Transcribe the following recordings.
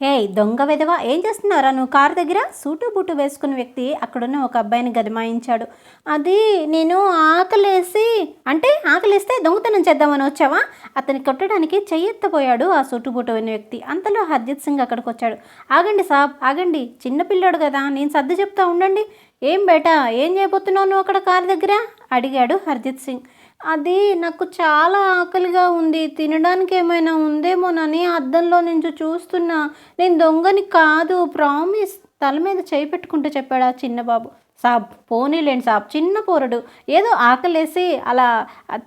ఏయ్ దొంగ విధవ ఏం చేస్తున్నారా నువ్వు కారు దగ్గర సూటు బూటు వేసుకున్న వ్యక్తి అక్కడున్న ఒక అబ్బాయిని గదమాయించాడు. అది నేను ఆకలేసి అంటే ఆకలిస్తే దొంగతనం చేద్దామని వచ్చావా? అతన్ని కొట్టడానికి చెయ్యెత్తపోయాడు ఆ సూటు బూటు విన్న వ్యక్తి. అంతలో హర్జిత్ సింగ్ అక్కడికి వచ్చాడు. ఆగండి సాబ్ ఆగండి. చిన్నపిల్లాడు కదా నేను సర్ది చెప్తా ఉండండి. ఏం బేటా ఏం చేయబోతున్నావు నువ్వు అక్కడ కారు దగ్గర? అడిగాడు హర్జిత్ సింగ్. అది నాకు చాలా ఆకలిగా ఉంది. తినడానికి ఏమైనా ఉందేమోనని అద్దంలో నుంచి చూస్తున్నా. నేను దొంగని కాదు ప్రామిస్. తల మీద చేయి పెట్టుకుంటూ చెప్పాడు ఆ చిన్నబాబు. సాబ్ పోనీలేండి సాబ్ చిన్న పోరడు ఏదో ఆకలేసి అలా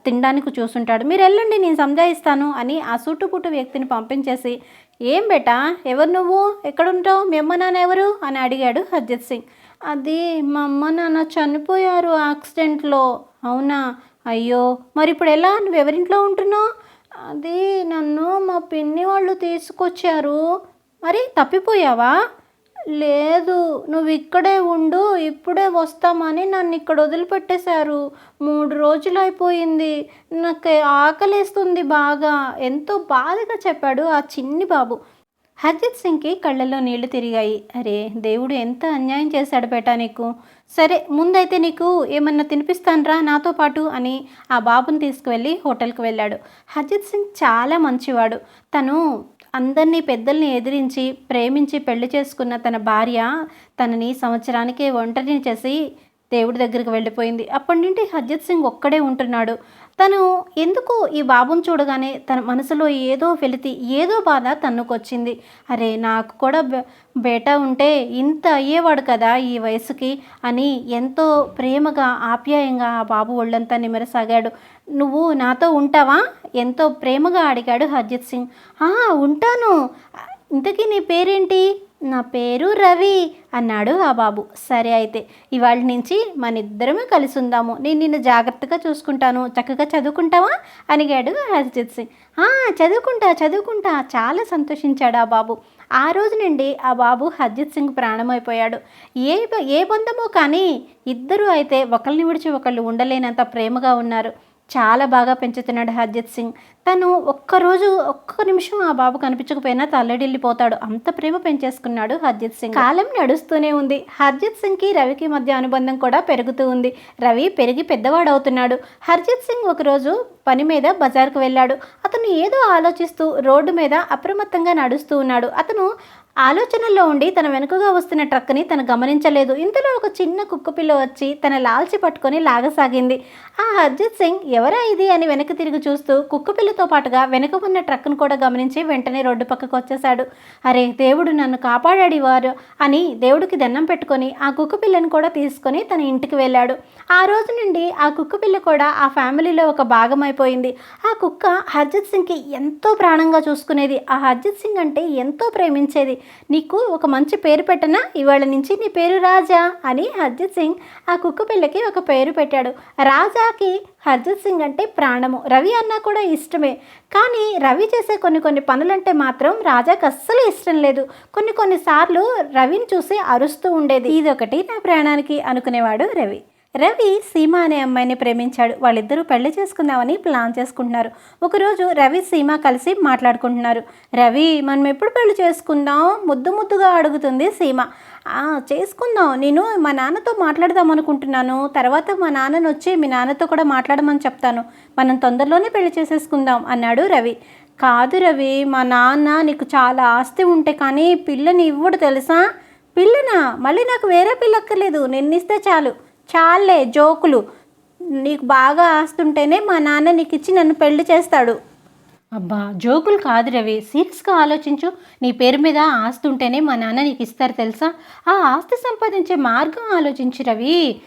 తినడానికి చూసుంటాడు మీరు వెళ్ళండి నేను సంజాయిస్తాను అని ఆ సుట్టుపుట్టు వ్యక్తిని పంపించేసి ఏం బేటా ఎవరు నువ్వు? ఎక్కడుంటావు? మీ అమ్మ నాన్న ఎవరు? అని అడిగాడు హర్జిత్ సింగ్. అది మా అమ్మ నాన్న చనిపోయారు యాక్సిడెంట్లో. అవునా? అయ్యో! మరి ఇప్పుడు ఎలా? నువ్వు ఎవరింట్లో ఉంటున్నావు? అది నన్ను మా పిన్ని వాళ్ళు తీసుకొచ్చారు. మరి తప్పిపోయావా? లేదు నువ్వు ఇక్కడే ఉండు ఇప్పుడే వస్తామని నన్ను ఇక్కడ వదిలిపెట్టేశారు. మూడు రోజులు అయిపోయింది నాకు ఆకలిస్తుంది బాగా. ఎంతో బాధగా చెప్పాడు ఆ చిన్ని బాబు. హర్జిత్ సింగ్కి కళ్ళల్లో నీళ్ళు తిరిగాయి. అరే దేవుడు ఎంత అన్యాయం చేశాడు బేటా నీకు? సరే ముందైతే నీకు ఏమన్నా తినిపిస్తానరా నాతో పాటు అని ఆ బాబుని తీసుకువెళ్ళి హోటల్కి వెళ్ళాడు. హర్జిత్ సింగ్ చాలా మంచివాడు. తను అందరినీ పెద్దల్ని ఎదిరించి ప్రేమించి పెళ్ళి చేసుకున్న తన భార్య తనని సంవత్సరానికి ఒంటరిని చేసి దేవుడి దగ్గరికి వెళ్ళిపోయింది. అప్పటి నుండి హర్జత్ సింగ్ ఒక్కడే ఉంటున్నాడు. తను ఎందుకు ఈ బాబుని చూడగానే తన మనసులో ఏదో వెలితి ఏదో బాధ తన్నుకొచ్చింది. అరే నాకు కూడా బే- బేటా ఉంటే ఇంత అయ్యేవాడు కదా ఈ వయసుకి అని ఎంతో ప్రేమగా ఆప్యాయంగా ఆ బాబు ఒళ్ళంతా నిమరసాగాడు నువ్వు నాతో ఉంటావా? ఎంతో ప్రేమగా అడిగాడు హర్జిత్ సింగ్. ఉంటాను. ఇంతకీ నీ పేరేంటి? నా పేరు రవి అన్నాడు ఆ బాబు. సరే అయితే ఇవాళ నుంచి మన ఇద్దరమే కలిసి ఉందాము నేను నిన్ను జాగ్రత్తగా చూసుకుంటాను. చక్కగా చదువుకుంటావా? అడిగాడు హర్జిత్ సింగ్. "ఆ, చదువుకుంటా చదువుకుంటా. చాలా సంతోషించాడు ఆ బాబు. ఆ రోజు నుండి ఆ బాబు హర్జిత్ సింగ్ ప్రాణమైపోయాడు. ఏ ఏ బంధమో కానీ ఇద్దరూ అయితే ఒకరిని విడిచి ఒకళ్ళు ఉండలేనంత ప్రేమగా ఉన్నారు. చాలా బాగా పెంచుతున్నాడు హర్జిత్ సింగ్. తను ఒక్కరోజు ఒక్క నిమిషం ఆ బాబు కనిపించకపోయినా తల్లడిల్లిపోతాడు అంత ప్రేమ పెంచేసుకున్నాడు హర్జిత్ సింగ్. కాలం నడుస్తూనే ఉంది. హర్జిత్ సింగ్కి రవికి మధ్య అనుబంధం కూడా పెరుగుతూ ఉంది. రవి పెరిగి పెద్దవాడవుతున్నాడు. హర్జిత్ సింగ్ ఒకరోజు పని మీద బజార్కు వెళ్ళాడు. అతను ఏదో ఆలోచిస్తూ రోడ్డు మీద అప్రమత్తంగా నడుస్తూ ఉన్నాడు. అతను ఆలోచనల్లో ఉండి తన వెనుకగా వస్తున్న ట్రక్ని తను గమనించలేదు. ఇంతలో ఒక చిన్న కుక్కపిల్ల వచ్చి తన లాల్చి పట్టుకొని లాగసాగింది. ఆ హర్జిత్ సింగ్ ఎవరా ఇది? అని వెనక తిరిగి చూస్తూ కుక్కపిల్లతో పాటుగా వెనుక ఉన్న ట్రక్ను కూడా గమనించి వెంటనే రోడ్డు పక్కకు వచ్చేశాడు. అరే దేవుడు నన్ను కాపాడాడు వారు అని దేవుడికి దండం పెట్టుకొని ఆ కుక్కపిల్లను కూడా తీసుకొని తన ఇంటికి వెళ్ళాడు. ఆ రోజు నుండి ఆ కుక్కపిల్ల కూడా ఆ ఫ్యామిలీలో ఒక భాగం అయిపోయింది. ఆ కుక్క హర్జిత్ సింగ్కి ఎంతో ప్రాణంగా చూసుకునేది. ఆ హర్జిత్ సింగ్ అంటే ఎంతో ప్రేమించేది. నీకు ఒక మంచి పేరు పెట్టనా? ఇవాళ నుంచి నీ పేరు రాజా అని హర్జిత్ సింగ్ ఆ కుక్క పిల్లకి ఒక పేరు పెట్టాడు. రాజాకి హర్జిత్ సింగ్ అంటే ప్రాణము. రవి అన్నా కూడా ఇష్టమే. కానీ రవి చేసే కొన్ని కొన్ని పనులంటే మాత్రం రాజాకి అస్సలు ఇష్టం లేదు. కొన్ని కొన్నిసార్లు రవిని చూసి అరుస్తూ ఉండేది. ఇదొకటి నా ప్రాణానికి అనుకునేవాడు రవి. రవి సీమ అనే అమ్మాయిని ప్రేమించాడు. వాళ్ళిద్దరూ పెళ్ళి చేసుకుందామని ప్లాన్ చేసుకుంటున్నారు. ఒకరోజు రవి సీమ కలిసి మాట్లాడుకుంటున్నారు. రవి మనం ఎప్పుడు పెళ్ళి చేసుకుందాం? ముద్దు ముద్దుగా అడుగుతుంది సీమ. చేసుకుందాం. నేను మా నాన్నతో మాట్లాడదాం అనుకుంటున్నాను. తర్వాత మా నాన్నను వచ్చి మీ నాన్నతో కూడా మాట్లాడమని చెప్తాను. మనం తొందరలోనే పెళ్ళి చేసేసుకుందాం అన్నాడు రవి. కాదు రవి మా నాన్న నీకు చాలా ఆస్తి ఉంటే కానీ పిల్లని ఇవ్వడు తెలుసా? పిల్లనా? మళ్ళీ నాకు వేరే పిల్ల అక్కర్లేదు. నిన్నిస్తే చాలు. చాలే జోకులు. నీకు బాగా ఆస్తుంటేనే మా నాన్న నీకు ఇచ్చి నన్ను పెళ్ళి చేస్తాడు. అబ్బా జోకులు కాదు రవి. సీరియస్గా ఆలోచించు. నీ పేరు మీద ఆస్తి ఉంటేనే మా నాన్న నీకు ఇస్తారు తెలుసా? ఆ ఆస్తి సంపాదించే మార్గం ఆలోచించు రవి.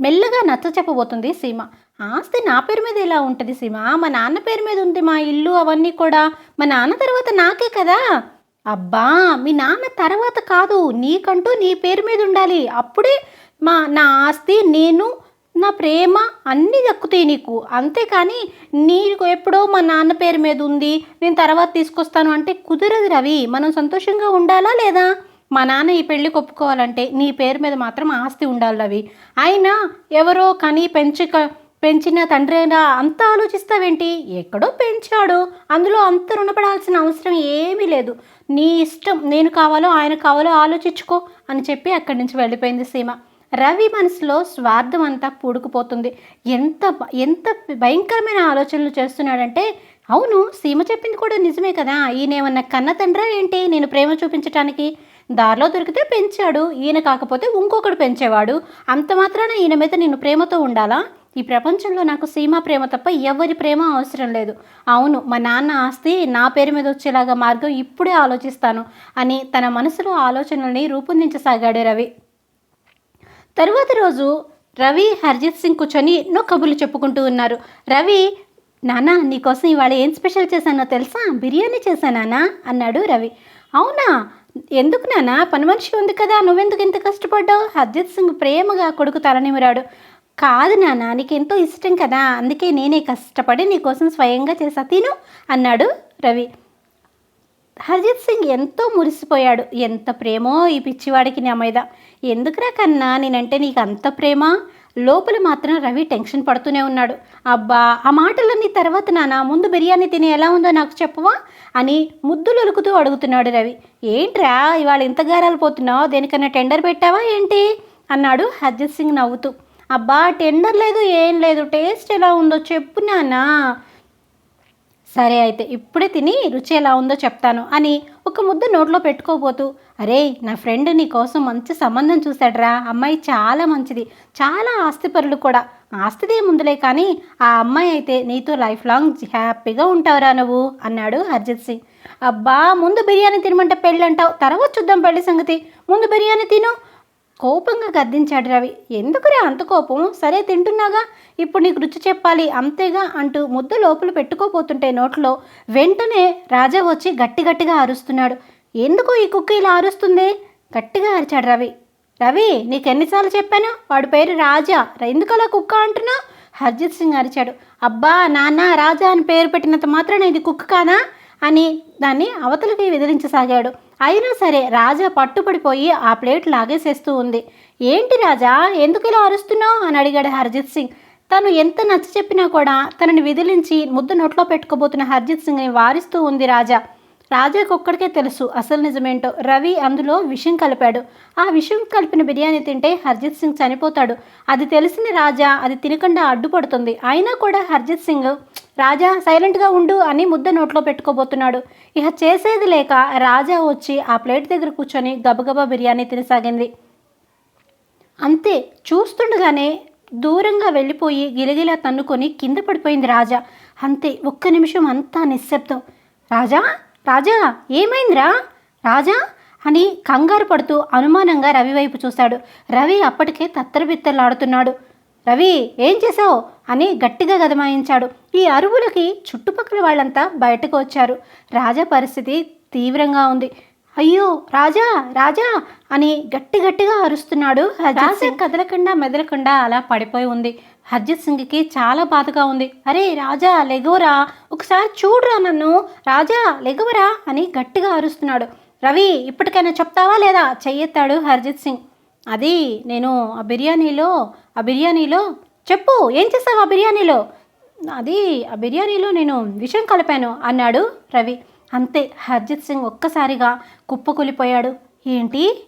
మెల్లగా నచ్చ చెప్పబోతుంది సీమ. ఆస్తి నా పేరు మీద ఎలా ఉంటుంది సీమ? మా నాన్న పేరు మీద ఉంది మా ఇల్లు అవన్నీ కూడా. మా నాన్న తర్వాత నాకే కదా? అబ్బా మీ నాన్న తర్వాత కాదు. నీకంటూ నీ పేరు మీద ఉండాలి. అప్పుడే మా నా ఆస్తి నేను నా ప్రేమ అన్నీ దక్కుతాయి నీకు. అంతేకాని నీకు ఎప్పుడో మా నాన్న పేరు మీద ఉంది నేను తర్వాత తీసుకొస్తాను అంటే కుదరదు రవి. మనం సంతోషంగా ఉండాలా లేదా? మా నాన్న ఈ పెళ్ళికి ఒప్పుకోవాలంటే నీ పేరు మీద మాత్రం ఆస్తి ఉండాలి రవి. అయినా ఎవరో కానీ పెంచి పెంచిన తండ్రి అయినా అంత ఆలోచిస్తావేంటి? ఎక్కడో పెంచాడు. అందులో అంత రుణపడాల్సిన అవసరం ఏమీ లేదు. నీ ఇష్టం నేను కావాలో ఆయన కావాలో ఆలోచించుకో అని చెప్పి అక్కడి నుంచి వెళ్ళిపోయింది సీమ. రవి మనసులో స్వార్థం అంతా పూడుకుపోతుంది. ఎంత ఎంత భయంకరమైన ఆలోచనలు చేస్తున్నాడంటే అవును సీమ చెప్పింది కూడా నిజమే కదా. ఈయనేమన్నా కన్న తండ్రా ఏంటి? నేను ప్రేమ చూపించటానికి దారిలో దొరికితే పెంచాడు. ఈయన కాకపోతే ఇంకొకడు పెంచేవాడు. అంత మాత్రాన ఈయన మీద నేను ప్రేమతో ఉండాలా? ఈ ప్రపంచంలో నాకు సీమ ప్రేమ తప్ప ఎవరి ప్రేమ అవసరం లేదు. అవును మా నాన్న ఆస్తి నా పేరు మీద వచ్చేలాగా మార్గం ఇప్పుడే ఆలోచిస్తాను అని తన మనసులో ఆలోచనల్ని రూపొందించసాగాడు రవి. తరువాత రోజు రవి హర్జిత్ సింగ్ కూర్చొని ఎన్నో కబుర్లు చెప్పుకుంటూ ఉన్నారు. రవి నానా నీకోసం ఇవాళ ఏం స్పెషల్ చేశానో తెలుసా? బిర్యానీ చేశానా అన్నాడు రవి. అవునా? ఎందుకు నానా? పని మనిషి ఉంది కదా నువ్వెందుకు ఇంత కష్టపడ్డావు? హర్జిత్ సింగ్ ప్రేమగా కొడుకు తలనిమిరాడు. కాదు నానా నీకు ఎంతో ఇష్టం కదా అందుకే నేనే కష్టపడి నీకోసం స్వయంగా చేసా తిను అన్నాడు రవి. హర్జిత్ సింగ్ ఎంతో మురిసిపోయాడు. ఎంత ప్రేమో ఈ పిచ్చివాడికి నా మీద. ఎందుకురా కన్నా నేనంటే నీకు అంత ప్రేమ? లోపల మాత్రం రవి టెన్షన్ పడుతూనే ఉన్నాడు. అబ్బా ఆ మాటలన్నీ తర్వాత నానా ముందు బిర్యానీ తిని ఎలా ఉందో నాకు చెప్పవా? అని ముద్దులు ఒలుకుతూ అడుగుతున్నాడు రవి. ఏంట్రా ఇవాళ ఇంత గారాలు పోతున్నావు? దేనికన్నా టెండర్ పెట్టావా ఏంటి? అన్నాడు హర్జిత్ సింగ్ నవ్వుతూ. అబ్బా టెండర్ లేదు ఏం లేదు. టేస్ట్ ఎలా ఉందో చెప్పు నానా సరే అయితే ఇప్పుడే తిని రుచి ఎలా ఉందో చెప్తాను అని ఒక ముద్ద నోట్లో పెట్టుకోబోతూ అరే నా ఫ్రెండ్ నీ కోసం మంచి సంబంధం చూశాడ్రా. అమ్మాయి చాలా మంచిది. చాలా ఆస్తిపరులు కూడా. ఆస్తిదే ముందులే కానీ ఆ అమ్మాయి అయితే నీతో లైఫ్ లాంగ్ హ్యాపీగా ఉంటావురా నువ్వు అన్నాడు హర్జిత్ సింగ్. అబ్బా ముందు బిర్యానీ తినమంటే పెళ్ళి అంటావు తర్వాత చూద్దాం పెళ్ళి సంగతి. ముందు బిర్యానీ తిను. కోపంగా గద్దించాడు రవి. ఎందుకురా అంత కోపం? సరే తింటున్నాగా. ఇప్పుడు నీకు రుచి చెప్పాలి. అంతేగా అంటూ ముద్ద లోపల పెట్టుకోపోతుంటే నోట్లో వెంటనే రాజా వచ్చి గట్టి గట్టిగా అరుస్తున్నాడు. ఎందుకు ఈ కుక్క ఇలా అరుస్తుంది? గట్టిగా అరిచాడు రవి. రవి నీకు ఎన్నిసార్లు చెప్పాను? వాడి పేరు రాజా. ఎందుకలా కుక్క అంటున్నావు? హర్జిత్ సింగ్ అరిచాడు. అబ్బా నాన్న రాజా అని పేరు పెట్టినంత మాత్రాన ఇది కుక్క కాదా? అని దాన్ని అవతలికి విదిలించసాగాడు. అయినా సరే రాజా పట్టుపడిపోయి ఆ ప్లేట్ లాగేసేస్తూ ఉంది. ఏంటి రాజా ఎందుకు ఇలా అరుస్తున్నావు? అని అడిగాడు హర్జిత్ సింగ్. తను ఎంత నచ్చ చెప్పినా కూడా తనని విదిలించి ముద్దు నోట్లో పెట్టుకోబోతున్న హర్జిత్ సింగ్ని వారిస్తూ ఉంది రాజా. రాజాకు ఒక్కడికే తెలుసు అసలు నిజమేంటో. రవి అందులో విషయం కలిపాడు. ఆ విషం కలిపిన బిర్యానీ తింటే హర్జిత్ సింగ్ చనిపోతాడు. అది తెలిసిన రాజా అది తినకుండా అడ్డుపడుతుంది. అయినా కూడా హర్జిత్ సింగ్ రాజా సైలెంట్గా ఉండు అని ముద్ద నోట్లో పెట్టుకోబోతున్నాడు. ఇక చేసేది లేక రాజా వచ్చి ఆ ప్లేట్ దగ్గర కూర్చొని గబగబా బిర్యానీ తినసాగింది. అంతే చూస్తుండగానే దూరంగా వెళ్ళిపోయి గిలగిలా తన్నుకొని కింద పడిపోయింది రాజా. అంతే ఒక్క నిమిషం అంతా నిశ్శబ్దం. రాజా? రాజా ఏమైందిరా? రాజా? అని కంగారు పడుతూ అనుమానంగా రవి వైపు చూశాడు. రవి అప్పటికే తత్తరబిత్తలాడుతున్నాడు రవి ఏం చేశావు? అని గట్టిగా గదమాయించాడు. ఈ అరువులకి చుట్టుపక్కల వాళ్ళంతా బయటకు వచ్చారు. రాజా పరిస్థితి తీవ్రంగా ఉంది. అయ్యో రాజా రాజా అని గట్టి గట్టిగా అరుస్తున్నాడు రాజా కదలకుండా మెదలకుండా అలా పడిపోయి ఉంది. హర్జిత్ సింగ్కి చాలా బాధగా ఉంది. అరే రాజా లెగువరా? ఒకసారి చూడరా నన్ను. రాజా లెగువరా అని గట్టిగా అరుస్తున్నాడు. రవి ఇప్పటికైనా చెప్తావా లేదా? చెయ్యెత్తాడు హర్జిత్ సింగ్. అది నేను ఆ బిర్యానీలో ఆ బిర్యానీలో చెప్పు ఏం చేస్తావు ఆ బిర్యానీలో? అది ఆ బిర్యానీలో నేను విషం కలిపాను అన్నాడు రవి. అంతే హర్జిత్ సింగ్ ఒక్కసారిగా కుప్పకూలిపోయాడు. ఏంటి?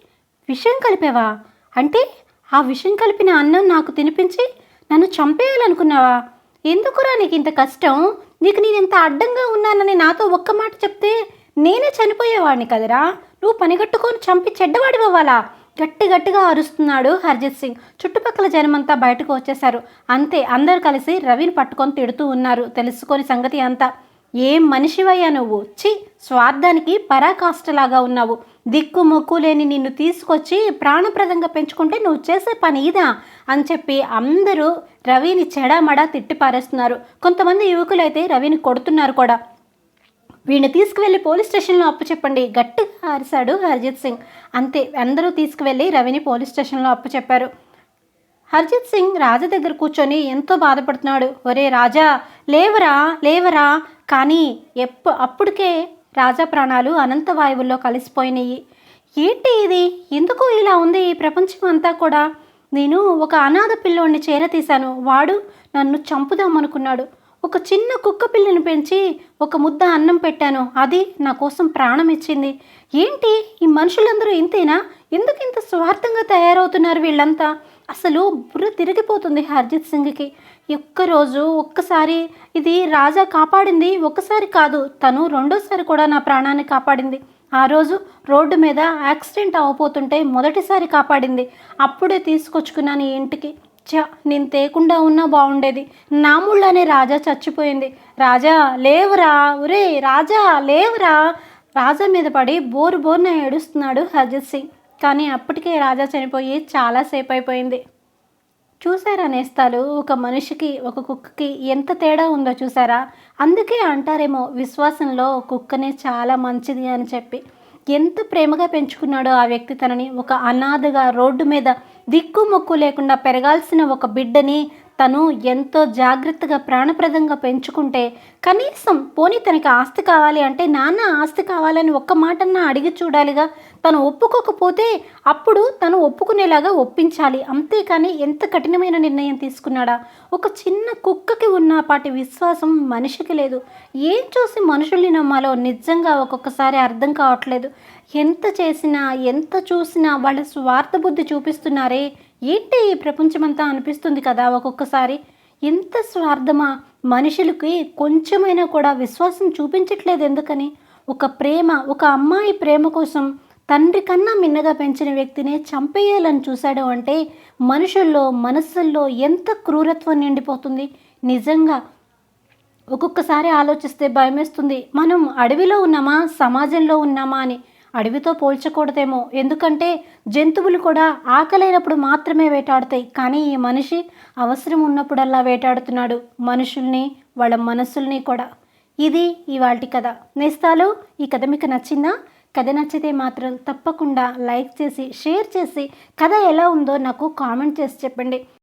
విషం కలిపావా? అంటే ఆ విషం కలిపిన అన్నం నాకు తినిపించి నన్ను చంపేయాలనుకున్నావా? ఎందుకురా నీకు ఇంత కష్టం? నీకు నేను ఇంత అడ్డంగా ఉన్నానని నాతో ఒక్క మాట చెప్తే నేనే చనిపోయేవాడిని కదరా? నువ్వు పనిగట్టుకొని చంపి చెడ్డవాడివ్వాలా గట్టి గట్టిగా అరుస్తున్నాడు హర్జిత్ సింగ్. చుట్టుపక్కల జనమంతా బయటకు వచ్చేశారు. అంతే అందరు కలిసి రవిని పట్టుకొని తిడుతూ ఉన్నారు. తెలుసుకొని సంగతి అంతా. ఏం మనిషివయ్యా నువ్వు? చి స్వార్థానికి పరాకాష్టలాగా ఉన్నావు. దిక్కు మొక్కు లేని నిన్ను తీసుకొచ్చి ప్రాణప్రదంగా పెంచుకుంటే నువ్వు చేసే పని ఇదా? అని చెప్పి అందరూ రవిని చెడామడా తిట్టి పారేస్తున్నారు. కొంతమంది యువకులైతే రవిని కొడుతున్నారు కూడా. వీడిని తీసుకువెళ్ళి పోలీస్ స్టేషన్లో అప్పు చెప్పండి. గట్టిగా అరిశాడు హర్జిత్ సింగ్. అంతే అందరూ తీసుకువెళ్ళి రవిని పోలీస్ స్టేషన్లో అప్పు చెప్పారు. హర్జిత్ సింగ్ రాజా దగ్గర కూర్చొని ఎంతో బాధపడుతున్నాడు. ఒరే రాజా లేవరా లేవరా? కానీ ఎప్పు అప్పటికే రాజా ప్రాణాలు అనంత వాయువుల్లో కలిసిపోయినాయి. ఏంటి ఇది? ఎందుకు ఇలా ఉంది ఈ ప్రపంచం అంతా కూడా? నేను ఒక అనాథ పిల్లోడిని చేరతీశాను. వాడు నన్ను చంపుదామనుకున్నాడు. ఒక చిన్న కుక్క పిల్లని పెంచి ఒక ముద్ద అన్నం పెట్టాను. అది నా కోసం ప్రాణం ఇచ్చింది. ఏంటి? ఈ మనుషులందరూ ఇంతేనా? ఎందుకు ఇంత స్వార్థంగా తయారవుతున్నారు వీళ్ళంతా? అసలు బుర్ర తిరిగిపోతుంది హర్జిత్ సింగ్కి. ఒక్కరోజు ఒక్కసారి ఇది రాజా కాపాడింది ఒక్కసారి కాదు తను రెండోసారి కూడా నా ప్రాణాన్ని కాపాడింది. ఆ రోజు రోడ్డు మీద యాక్సిడెంట్ అవ్వబోతుంటే మొదటిసారి కాపాడింది. అప్పుడే తీసుకొచ్చుకున్నాను ఇంటికి. చ నేను తేకుండా ఉన్నా బాగుండేది నాముళ్ళనే రాజా చచ్చిపోయింది. రాజా లేవురా ఒరే రాజా లేవురా. రాజా మీద పడి బోరు బోరున ఏడుస్తున్నాడు హర్జిత్ సింగ్. కానీ అప్పటికే రాజా చనిపోయి చాలాసేపు అయిపోయింది చూసారా నేస్తాలు? ఒక మనిషికి ఒక కుక్కకి ఎంత తేడా ఉందో చూసారా అందుకే అంటారేమో విశ్వాసంలో కుక్కనే చాలా మంచిది అని చెప్పి. ఎంత ప్రేమగా పెంచుకున్నాడో ఆ వ్యక్తి తనని. ఒక అనాథగా రోడ్డు మీద దిక్కుమొక్కు లేకుండా పెరగాల్సిన ఒక బిడ్డని తను ఎంతో జాగ్రత్తగా ప్రాణప్రదంగా పెంచుకుంటే కనీసం పోనీ తనకి ఆస్తి కావాలి అంటే నాన్న ఆస్తి కావాలని ఒక్క మాటన్నా అడిగి చూడాలిగా. తను ఒప్పుకోకపోతే అప్పుడు తను ఒప్పుకునేలాగా ఒప్పించాలి. అంతేకాని ఎంత కఠినమైన నిర్ణయం తీసుకున్నాడా? ఒక చిన్న కుక్కకి ఉన్నపాటి విశ్వాసం మనిషికి లేదు. ఏం చూసి మనుషుల్ని నమ్మాలో నిజంగా ఒక్కొక్కసారి అర్థం కావట్లేదు. ఎంత చేసినా ఎంత చూసినా వాళ్ళ స్వార్థ బుద్ధి చూపిస్తున్నారే. ఏంటి ఈ ప్రపంచమంతా అనిపిస్తుంది కదా ఒక్కొక్కసారి? ఎంత స్వార్థమా? మనుషులకి కొంచెమైనా కూడా విశ్వాసం చూపించట్లేదు ఎందుకని? ఒక ప్రేమ ఒక అమ్మాయి ప్రేమ కోసం తండ్రి కన్నా మిన్నగా పెంచిన వ్యక్తిని చంపేయాలని చూశాడు అంటే మనుషుల్లో మనస్సుల్లో ఎంత క్రూరత్వం నిండిపోతుంది? నిజంగా ఒక్కొక్కసారి ఆలోచిస్తే భయమేస్తుంది. మనం అడవిలో ఉన్నామా? సమాజంలో ఉన్నామా అని అడవితో పోల్చకూడదేమో. ఎందుకంటే జంతువులు కూడా ఆకలైనప్పుడు మాత్రమే వేటాడతాయి. కానీ ఈ మనిషి అవసరం ఉన్నప్పుడల్లా వేటాడుతున్నాడు. మనుషుల్ని వాళ్ళ మనసుల్ని కూడా. ఇది ఇవాల్టి కథ. నేస్తాలు ఈ కథ మీకు నచ్చిందా? కథ నచ్చితే మాత్రం తప్పకుండా లైక్ చేసి షేర్ చేసి కథ ఎలా ఉందో నాకు కామెంట్ చేసి చెప్పండి.